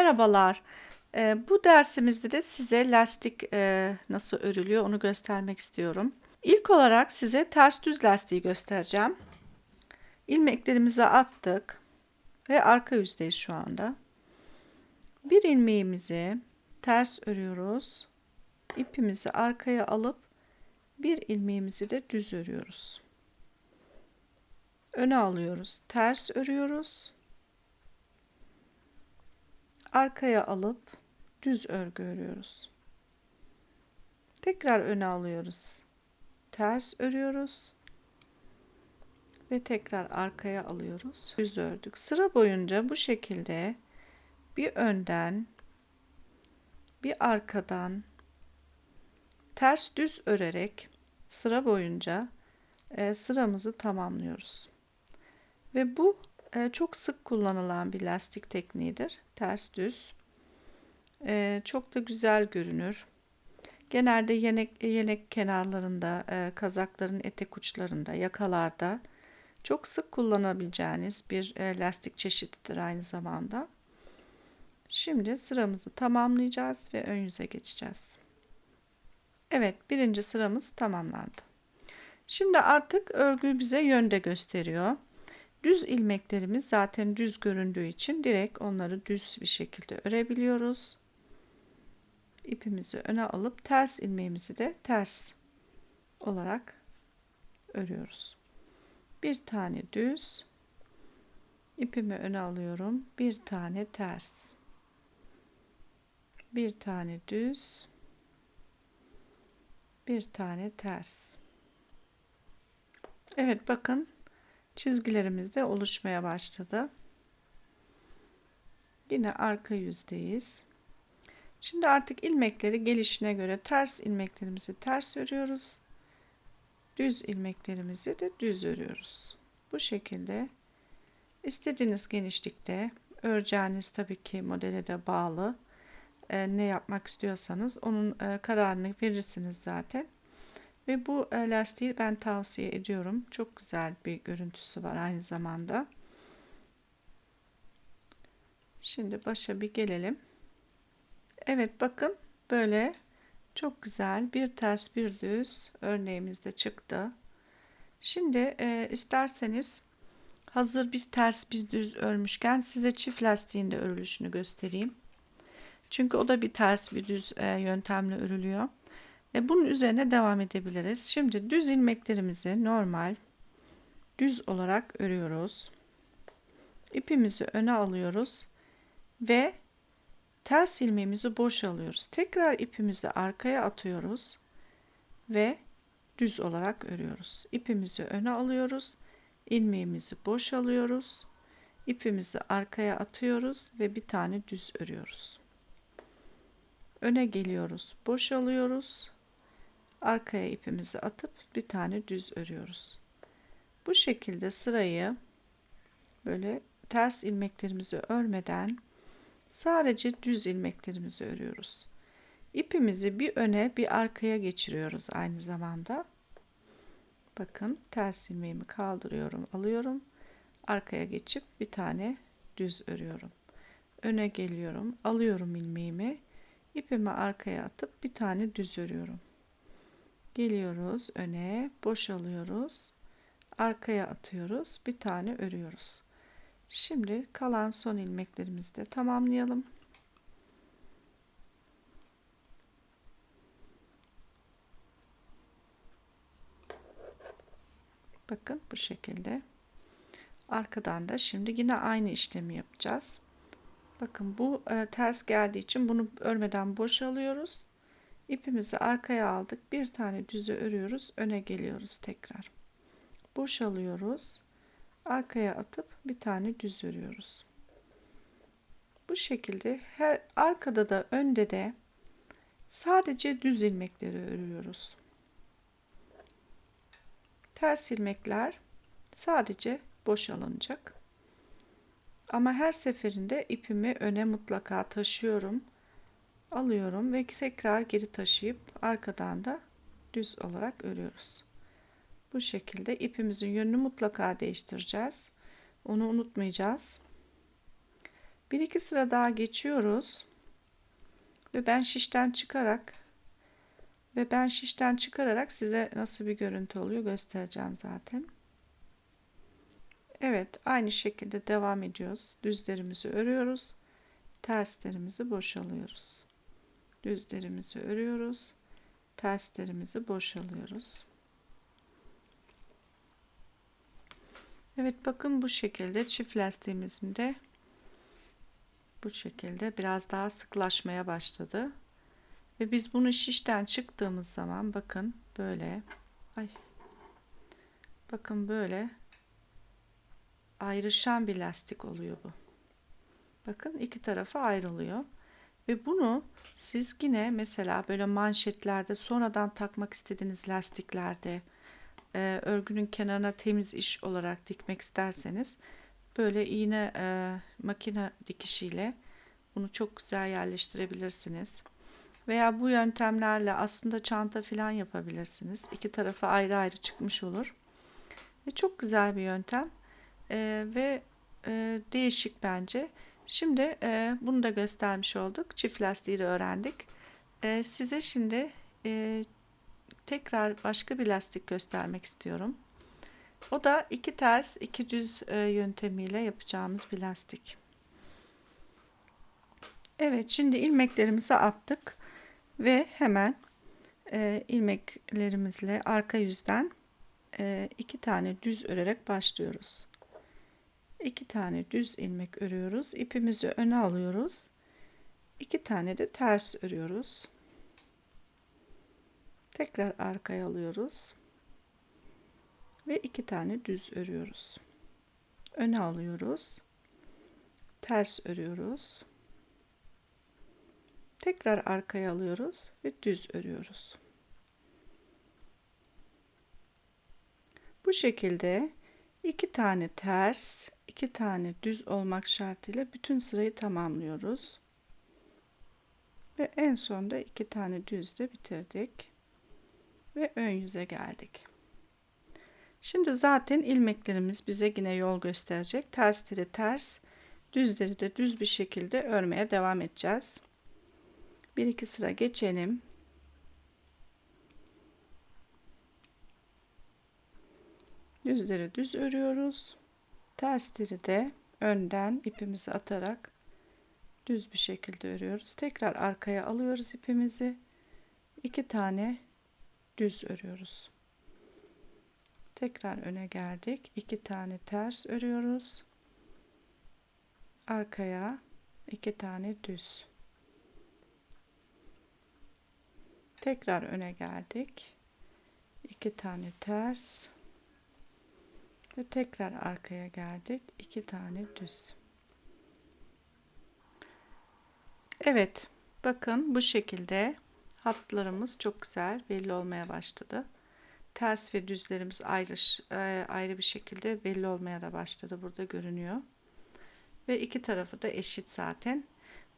Merhabalar. Ee, bu dersimizde de size lastik e, nasıl örülüyor onu göstermek istiyorum. İlk olarak size ters düz lastiği göstereceğim. İlmeklerimizi attık ve arka yüzdeyiz şu anda. Bir ilmeğimizi ters örüyoruz. İpimizi arkaya alıp bir ilmeğimizi de düz örüyoruz. Öne alıyoruz. Ters örüyoruz arkaya alıp düz örgü örüyoruz. Tekrar öne alıyoruz. Ters örüyoruz. Ve tekrar arkaya alıyoruz. Düz ördük. Sıra boyunca bu şekilde bir önden bir arkadan ters düz örerek sıra boyunca e, sıramızı tamamlıyoruz. Ve bu e, çok sık kullanılan bir lastik tekniğidir. Ters düz. E, çok da güzel görünür. Genelde yelek, yelek kenarlarında, e, kazakların etek uçlarında, yakalarda çok sık kullanabileceğiniz bir e, lastik çeşididir aynı zamanda. Şimdi sıramızı tamamlayacağız ve ön yüze geçeceğiz. Evet birinci sıramız tamamlandı. Şimdi artık örgü bize yönde gösteriyor. Düz ilmeklerimiz zaten düz göründüğü için direkt onları düz bir şekilde örebiliyoruz. İpimizi öne alıp ters ilmeğimizi de ters olarak örüyoruz. Bir tane düz ipimi öne alıyorum. Bir tane ters. Bir tane düz. Bir tane ters. Evet bakın çizgilerimiz de oluşmaya başladı. Yine arka yüzdeyiz. Şimdi artık ilmekleri gelişine göre ters ilmeklerimizi ters örüyoruz. Düz ilmeklerimizi de düz örüyoruz. Bu şekilde istediğiniz genişlikte öreceğiniz tabii ki modele de bağlı. E, ne yapmak istiyorsanız onun e, kararını verirsiniz zaten. Ve bu e, lastiği ben tavsiye ediyorum. Çok güzel bir görüntüsü var aynı zamanda. Şimdi başa bir gelelim. Evet bakın böyle çok güzel bir ters bir düz örneğimiz de çıktı. Şimdi e, isterseniz hazır bir ters bir düz örmüşken size çift lastiğinde örülüşünü göstereyim. Çünkü o da bir ters bir düz e, yöntemle örülüyor. E bunun üzerine devam edebiliriz. Şimdi düz ilmeklerimizi normal düz olarak örüyoruz. İpimizi öne alıyoruz ve ters ilmeğimizi boş alıyoruz. Tekrar ipimizi arkaya atıyoruz ve düz olarak örüyoruz. İpimizi öne alıyoruz. ilmeğimizi boş alıyoruz. İpimizi arkaya atıyoruz ve bir tane düz örüyoruz. Öne geliyoruz. Boş alıyoruz arkaya ipimizi atıp bir tane düz örüyoruz. Bu şekilde sırayı böyle ters ilmeklerimizi örmeden sadece düz ilmeklerimizi örüyoruz. İpimizi bir öne bir arkaya geçiriyoruz aynı zamanda. Bakın ters ilmeğimi kaldırıyorum, alıyorum. Arkaya geçip bir tane düz örüyorum. Öne geliyorum, alıyorum ilmeğimi. ipimi arkaya atıp bir tane düz örüyorum. Geliyoruz öne, boşalıyoruz. Arkaya atıyoruz. Bir tane örüyoruz. Şimdi kalan son ilmeklerimizi de tamamlayalım. Bakın bu şekilde. Arkadan da şimdi yine aynı işlemi yapacağız. Bakın bu e, ters geldiği için bunu örmeden boşalıyoruz. İpimizi arkaya aldık. Bir tane düzü örüyoruz. Öne geliyoruz tekrar. Boşalıyoruz. Arkaya atıp bir tane düz örüyoruz. Bu şekilde her arkada da önde de sadece düz ilmekleri örüyoruz. Ters ilmekler sadece boş alınacak. Ama her seferinde ipimi öne mutlaka taşıyorum alıyorum ve tekrar geri taşıyıp arkadan da düz olarak örüyoruz. Bu şekilde ipimizin yönünü mutlaka değiştireceğiz. Onu unutmayacağız. Bir iki sıra daha geçiyoruz. Ve ben şişten çıkarak ve ben şişten çıkararak size nasıl bir görüntü oluyor göstereceğim zaten. Evet aynı şekilde devam ediyoruz. Düzlerimizi örüyoruz. Terslerimizi boşalıyoruz. Düzlerimizi örüyoruz. Terslerimizi boşalıyoruz. Evet bakın bu şekilde çift lastiğimizin de bu şekilde biraz daha sıklaşmaya başladı. Ve biz bunu şişten çıktığımız zaman bakın böyle ay bakın böyle ayrışan bir lastik oluyor bu. Bakın iki tarafı ayrılıyor. Ve bunu siz yine mesela böyle manşetlerde sonradan takmak istediğiniz lastiklerde e, örgünün kenarına temiz iş olarak dikmek isterseniz böyle iğne e, makine dikişiyle bunu çok güzel yerleştirebilirsiniz. Veya bu yöntemlerle aslında çanta falan yapabilirsiniz. İki tarafı ayrı ayrı çıkmış olur. Ve çok güzel bir yöntem e, ve e, değişik bence. Şimdi e, bunu da göstermiş olduk. Çift lastiği de öğrendik. E, size şimdi e, tekrar başka bir lastik göstermek istiyorum. O da iki ters iki düz e, yöntemiyle yapacağımız bir lastik. Evet şimdi ilmeklerimizi attık ve hemen e, ilmeklerimizle arka yüzden e, iki tane düz örerek başlıyoruz. İki tane düz ilmek örüyoruz. İpimizi öne alıyoruz. İki tane de ters örüyoruz. Tekrar arkaya alıyoruz. Ve iki tane düz örüyoruz. Öne alıyoruz. Ters örüyoruz. Tekrar arkaya alıyoruz ve düz örüyoruz. Bu şekilde iki tane ters, iki tane düz olmak şartıyla bütün sırayı tamamlıyoruz. Ve en sonda iki tane düzle bitirdik. Ve ön yüze geldik. Şimdi zaten ilmeklerimiz bize yine yol gösterecek. Tersleri ters, düzleri de düz bir şekilde örmeye devam edeceğiz. Bir iki sıra geçelim. Düzleri düz örüyoruz. Tersleri de önden ipimizi atarak düz bir şekilde örüyoruz. Tekrar arkaya alıyoruz ipimizi. iki tane düz örüyoruz. Tekrar öne geldik. iki tane ters örüyoruz. Arkaya iki tane düz. Tekrar öne geldik. iki tane ters ve tekrar arkaya geldik. iki tane düz. Evet, bakın bu şekilde hatlarımız çok güzel belli olmaya başladı. Ters ve düzlerimiz ayrı, e, ayrı bir şekilde belli olmaya da başladı. Burada görünüyor. Ve iki tarafı da eşit zaten.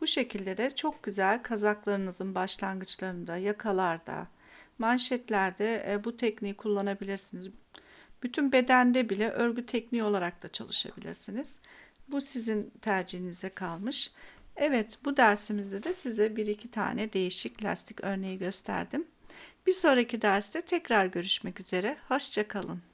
Bu şekilde de çok güzel kazaklarınızın başlangıçlarında, yakalarda, manşetlerde e, bu tekniği kullanabilirsiniz. Bütün bedende bile örgü tekniği olarak da çalışabilirsiniz. Bu sizin tercihinize kalmış. Evet bu dersimizde de size bir iki tane değişik lastik örneği gösterdim. Bir sonraki derste tekrar görüşmek üzere. Hoşçakalın.